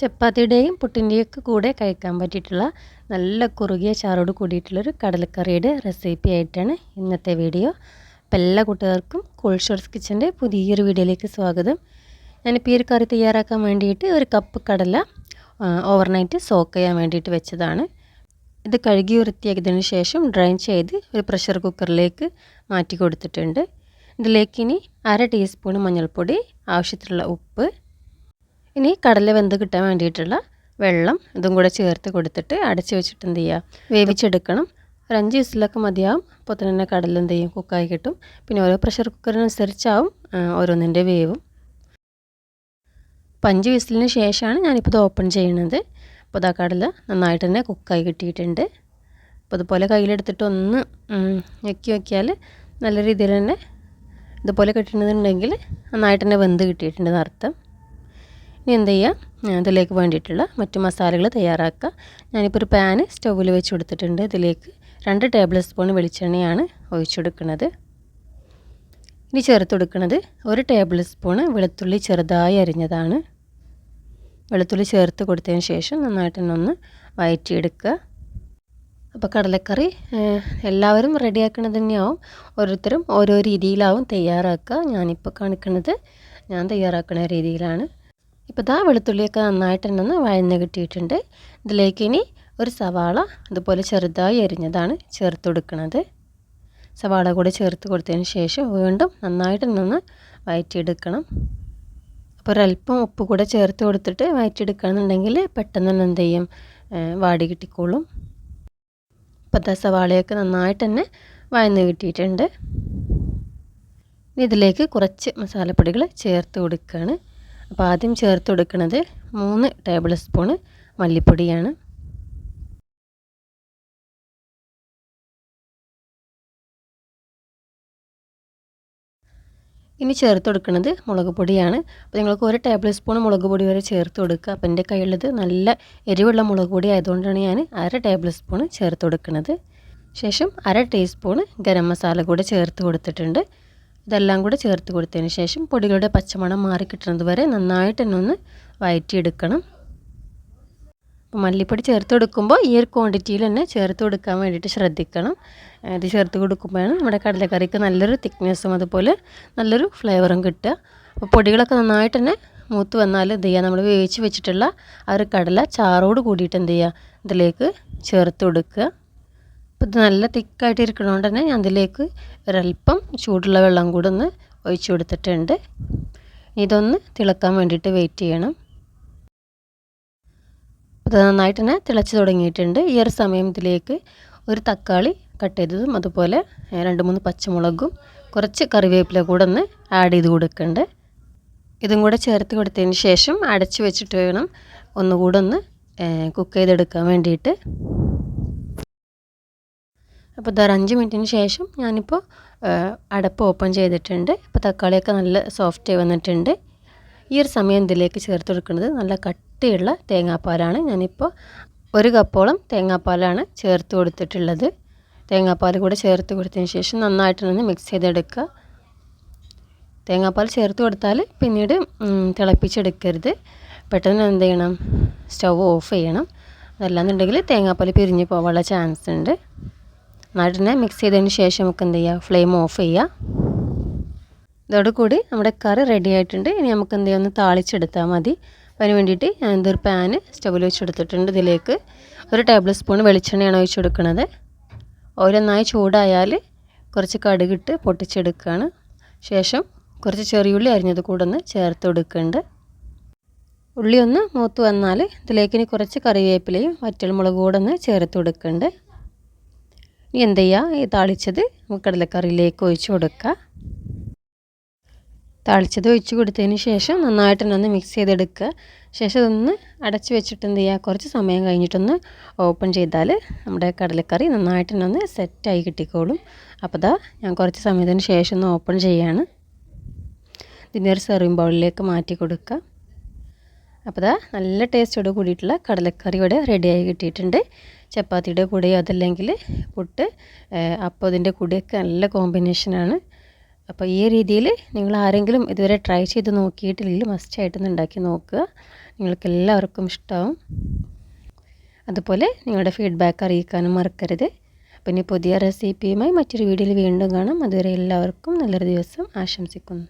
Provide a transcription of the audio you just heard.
ചപ്പാത്തിയുടെയും പുട്ടിന്റെയൊക്കെ കൂടെ കഴിക്കാൻ പറ്റിയിട്ടുള്ള നല്ല കുറുകിയ ചാറോട് കൂടിയിട്ടുള്ളൊരു കടലക്കറിയുടെ റെസിപ്പി ആയിട്ടാണ് ഇന്നത്തെ വീഡിയോ. അപ്പോൾ എല്ലാ കൂട്ടുകാർക്കും കോൾഷോർസ് കിച്ചന്റെ പുതിയൊരു വീഡിയോയിലേക്ക് സ്വാഗതം. ഞാനിപ്പോൾ ഈ ഒരു കറി തയ്യാറാക്കാൻ വേണ്ടിയിട്ട് ഒരു കപ്പ് കടല ഓവർനൈറ്റ് സോക്ക് ചെയ്യാൻ വേണ്ടിയിട്ട് വെച്ചതാണ്. ഇത് കഴുകി വൃത്തിയാക്കിയതിന് ശേഷം ഡ്രൈൻ ചെയ്ത് ഒരു പ്രഷർ കുക്കറിലേക്ക് മാറ്റി കൊടുത്തിട്ടുണ്ട്. ഇതിലേക്ക് ഇനി അര ടീസ്പൂൺ മഞ്ഞൾപ്പൊടി ആവശ്യത്തിലുള്ള ഉപ്പ് ഇനി കടല വെന്ത് കിട്ടാൻ വേണ്ടിയിട്ടുള്ള വെള്ളം ഇതും കൂടെ ചേർത്ത് കൊടുത്തിട്ട് അടച്ചു വെച്ചിട്ട് എന്ത് ചെയ്യുക വേവിച്ചെടുക്കണം. ഒരു അഞ്ച് വിസിലൊക്കെ മതിയാവും. അപ്പോൾ തന്നെ കടല എന്ത് ചെയ്യും? കുക്കായി കിട്ടും. പിന്നെ ഓരോ പ്രഷർ കുക്കറിനനുസരിച്ചാവും ഓരോന്നിന്റെ വേവും. അപ്പോൾ അഞ്ച് വിസിലിന് ശേഷമാണ് ഞാനിപ്പോൾ ഇത് ഓപ്പൺ ചെയ്യുന്നത് അപ്പോൾ ഇതാ കടല നന്നായിട്ട് തന്നെ കുക്കായി കിട്ടിയിട്ടുണ്ട്. അപ്പോൾ അതുപോലെ കയ്യിലെടുത്തിട്ട് ഒന്ന് ഞെക്കി വയ്ക്കിയാൽ നല്ല രീതിയിൽ തന്നെ ഇതുപോലെ കിട്ടുന്നുണ്ടെങ്കിൽ നന്നായിട്ട് തന്നെ വെന്ത് കിട്ടിയിട്ടുണ്ട് അർത്ഥം ഇനി എന്ത് ചെയ്യുക ഇതിലേക്ക് വേണ്ടിയിട്ടുള്ള മറ്റു മസാലകൾ തയ്യാറാക്കുക. ഞാനിപ്പോൾ ഒരു പാന് സ്റ്റൗവിൽ വെച്ച് കൊടുത്തിട്ടുണ്ട്. ഇതിലേക്ക് രണ്ട് ടേബിൾ സ്പൂൺ വെളിച്ചെണ്ണയാണ് ഒഴിച്ചു കൊടുക്കുന്നത്. ഇനി ചേർത്ത് കൊടുക്കുന്നത് ഒരു ടേബിൾ സ്പൂൺ വെളുത്തുള്ളി ചെറുതായി അരിഞ്ഞതാണ്. വെളുത്തുള്ളി ചേർത്ത് കൊടുത്തതിന് ശേഷം നന്നായിട്ട് തന്നെ ഒന്ന് വയറ്റിയെടുക്കുക. അപ്പോൾ കടലക്കറി എല്ലാവരും റെഡിയാക്കണത് തന്നെയാവും. ഓരോരുത്തരും ഓരോ രീതിയിലാവും തയ്യാറാക്കുക. ഞാനിപ്പോൾ കാണിക്കുന്നത് ഞാൻ തയ്യാറാക്കുന്ന രീതിയിലാണ്. ഇപ്പോൾ ഇതാ വെളുത്തുള്ളിയൊക്കെ നന്നായിട്ട് തന്നെ ഒന്ന് വഴന്ന് കിട്ടിയിട്ടുണ്ട്. ഇതിലേക്ക് ഇനി ഒരു സവാള അതുപോലെ ചെറുതായി അരിഞ്ഞതാണ് ചേർത്ത് കൊടുക്കുന്നത് സവാള കൂടെ ചേർത്ത് കൊടുത്തതിന് ശേഷം വീണ്ടും നന്നായിട്ട് നിന്ന് വയറ്റിയെടുക്കണം. അപ്പോൾ ഒരല്പം ഉപ്പ് കൂടെ ചേർത്ത് കൊടുത്തിട്ട് വയറ്റിയെടുക്കുകയാണെന്നുണ്ടെങ്കിൽ പെട്ടെന്ന് തന്നെ എന്ത് ചെയ്യും? വാടി കിട്ടിക്കോളും. ഇപ്പോൾ സവാളയൊക്കെ നന്നായിട്ട് തന്നെ വഴന്ന് കിട്ടിയിട്ടുണ്ട്. ഇതിലേക്ക് കുറച്ച് മസാലപ്പൊടികൾ ചേർത്ത് കൊടുക്കുകയാണ് അപ്പോൾ ആദ്യം ചേർത്ത് കൊടുക്കുന്നത് മൂന്ന് ടേബിൾ സ്പൂൺ മല്ലിപ്പൊടിയാണ്. ഇനി ചേർത്ത് കൊടുക്കുന്നത് മുളക് പൊടിയാണ്. അപ്പോൾ നിങ്ങൾക്ക് ഒരു ടേബിൾ സ്പൂൺ മുളക് പൊടി വരെ ചേർത്ത് കൊടുക്കുക. അപ്പോൾ എന്റെ കയ്യിലുള്ളത് നല്ല എരിവുള്ള മുളക് പൊടി ആയതുകൊണ്ടാണ് ഞാൻ അര ടേബിൾ സ്പൂൺ ചേർത്ത് കൊടുക്കുന്നത്. ശേഷം അര ടീസ്പൂൺ ഗരം മസാല കൂടെ ചേർത്ത് കൊടുത്തിട്ടുണ്ട്. ഇതെല്ലാം കൂടെ ചേർത്ത് കൊടുത്തതിന് ശേഷം പൊടികളുടെ പച്ചമണം മാറി കിട്ടുന്നത് വരെ നന്നായിട്ട് തന്നെ ഒന്ന് വയറ്റിയെടുക്കണം. അപ്പോൾ മല്ലിപ്പൊടി ചേർത്ത് കൊടുക്കുമ്പോൾ ഈ ഒരു ക്വാണ്ടിറ്റിയിൽ തന്നെ ചേർത്ത് കൊടുക്കാൻ വേണ്ടിയിട്ട് ശ്രദ്ധിക്കണം. ഇത് ചേർത്ത് കൊടുക്കുമ്പോഴാണ് നമ്മുടെ കടലക്കറിക്ക് നല്ലൊരു തിക്നെസ്സും അതുപോലെ നല്ലൊരു ഫ്ലേവറും കിട്ടുക. അപ്പോൾ പൊടികളൊക്കെ നന്നായിട്ട് തന്നെ മൂത്ത് വന്നാൽ എന്ത് ചെയ്യുക? നമ്മൾ വേവിച്ച് വെച്ചിട്ടുള്ള ആ ഒരു കടല ചാറോട് കൂടിയിട്ട് എന്ത് ചെയ്യുക? ഇതിലേക്ക് ചേർത്ത് കൊടുക്കുക. അപ്പോൾ ഇത് നല്ല തിക്കായിട്ട് ഇരിക്കണോണ്ട് തന്നെ ഞാൻ അതിലേക്ക് ഒരല്പം ചൂടുള്ള വെള്ളം കൂടെ ഒന്ന് ഒഴിച്ച് കൊടുത്തിട്ടുണ്ട്. ഇതൊന്ന് തിളക്കാൻ വേണ്ടിയിട്ട് വെയിറ്റ് ചെയ്യണം. ഇത് നന്നായിട്ട് തന്നെ തിളച്ച് തുടങ്ങിയിട്ടുണ്ട്. ഈ ഒരു സമയം ഇതിലേക്ക് ഒരു തക്കാളി കട്ട് ചെയ്തതും അതുപോലെ രണ്ട് മൂന്ന് പച്ചമുളകും കുറച്ച് കറിവേപ്പില കൂടെ ഒന്ന് ആഡ് ചെയ്ത് കൊടുക്കുന്നുണ്ട് ഇതും കൂടെ ചേർത്ത് കൊടുത്തതിന് ശേഷം അടച്ച് വെച്ചിട്ട് വേണം ഒന്നുകൂടെ ഒന്ന് കുക്ക് ചെയ്തെടുക്കാൻ വേണ്ടിയിട്ട്. അപ്പോൾ ഇതൊരു അഞ്ച് മിനിറ്റിന് ശേഷം ഞാനിപ്പോൾ അടപ്പ് ഓപ്പൺ ചെയ്തിട്ടുണ്ട്. ഇപ്പോൾ തക്കാളിയൊക്കെ നല്ല സോഫ്റ്റ് വന്നിട്ടുണ്ട്. ഈ ഒരു സമയം ഇതിലേക്ക് ചേർത്ത് കൊടുക്കുന്നത് നല്ല കട്ടിയുള്ള തേങ്ങാപ്പാലാണ്. ഞാനിപ്പോൾ ഒരു കപ്പോളം തേങ്ങാപ്പാലാണ് ചേർത്ത് കൊടുത്തിട്ടുള്ളത്. തേങ്ങാപ്പാൽ കൂടെ ചേർത്ത് കൊടുത്തതിന് ശേഷം നന്നായിട്ട് നിന്ന് മിക്സ് ചെയ്തെടുക്കുക. തേങ്ങാപ്പാൽ ചേർത്ത് കൊടുത്താൽ പിന്നീട് തിളപ്പിച്ചെടുക്കരുത്. പെട്ടെന്ന് എന്ത് ചെയ്യണം? സ്റ്റൗ ഓഫ് ചെയ്യണം. അതല്ലാന്നുണ്ടെങ്കിൽ തേങ്ങാപ്പാൽ പിരിഞ്ഞ് പോകാനുള്ള ചാൻസ് ഉണ്ട്. നന്നായിട്ട് മിക്സ് ചെയ്തതിന് ശേഷം നമുക്ക് എന്ത് ചെയ്യുക ഫ്ലെയിം ഓഫ് ചെയ്യുക ഇതോടുകൂടി നമ്മുടെ കറി റെഡി ആയിട്ടുണ്ട്. ഇനി നമുക്ക് എന്ത് ചെയ്യാം? ഒന്ന് താളിച്ചെടുത്താൽ മതി. അതിന് വേണ്ടിയിട്ട് ഞാൻ എന്തൊരു പാന് സ്റ്റവിൽ വെച്ചെടുത്തിട്ടുണ്ട് ഇതിലേക്ക്. ഒരു ടേബിൾ സ്പൂൺ വെളിച്ചെണ്ണയാണ് ഒഴിച്ച് കൊടുക്കുന്നത് ഓരോന്നായി ചൂടായാൽ കുറച്ച് കടുകിട്ട് പൊട്ടിച്ചെടുക്കുകയാണ് ശേഷം കുറച്ച് ചെറിയുള്ളി അരിഞ്ഞത് കൂടെ ഒന്ന് ചേർത്ത് കൊടുക്കുന്നുണ്ട് ഉള്ളി ഒന്ന് മൂത്ത് വന്നാൽ ഇതിലേക്ക് ഇനി കുറച്ച് കറിവേപ്പിലയും വറ്റൽമുളക് കൂടെ ഒന്ന് ചേർത്ത് കൊടുക്കുന്നുണ്ട് ഇനി എന്ത് ചെയ്യുക ഈ താളിച്ചത് കടലക്കറിയിലേക്ക് ഒഴിച്ച് കൊടുക്കുക താളിച്ചത് ഒഴിച്ച് കൊടുത്തതിന് ശേഷം നന്നായിട്ട് ഒന്ന് മിക്സ് ചെയ്തെടുക്കുക. ശേഷം ഇതൊന്ന് അടച്ച് വെച്ചിട്ട് എന്ത് ചെയ്യുക കുറച്ച് സമയം കഴിഞ്ഞിട്ടൊന്ന് ഓപ്പൺ ചെയ്താൽ നമ്മുടെ കടലക്കറി നന്നായിട്ട് ഒന്ന് സെറ്റായി കിട്ടിക്കോളും. അപ്പോൾ ദാ ഞാൻ കുറച്ച് സമയത്തിന് ശേഷം ഒന്ന് ഓപ്പൺ ചെയ്യാണ്. ഇതിന്റെ ഒരു സെർവിങ് ബൗളിലേക്ക് മാറ്റി കൊടുക്കുക. അപ്പോൾ ദാ നല്ല ടേസ്റ്റോട് കൂടിയിട്ടുള്ള കടലക്കറി ഇവിടെ റെഡിയായി കിട്ടിയിട്ടുണ്ട്. ചപ്പാത്തിയുടെ കൂടെ അതല്ലെങ്കിൽ പുട്ട് അപ്പോൾ ഇതിന്റെ കൂടെയൊക്കെ നല്ല കോമ്പിനേഷനാണ് അപ്പോൾ ഈ രീതിയിൽ നിങ്ങൾ ആരെങ്കിലും ഇതുവരെ ട്രൈ ചെയ്ത് നോക്കിയിട്ടില്ലെങ്കിൽ മസ്റ്റായിട്ടൊന്ന് ഉണ്ടാക്കി നോക്കുക. നിങ്ങൾക്ക് എല്ലാവർക്കും ഇഷ്ടമാവും അതുപോലെ നിങ്ങളുടെ ഫീഡ്ബാക്ക് അറിയിക്കാനും മറക്കരുത്. പിന്നെ പുതിയ റെസിപ്പിയുമായി മറ്റൊരു വീഡിയോയിൽ വീണ്ടും കാണാം. അതുവരെ എല്ലാവർക്കും നല്ലൊരു ദിവസം ആശംസിക്കുന്നു.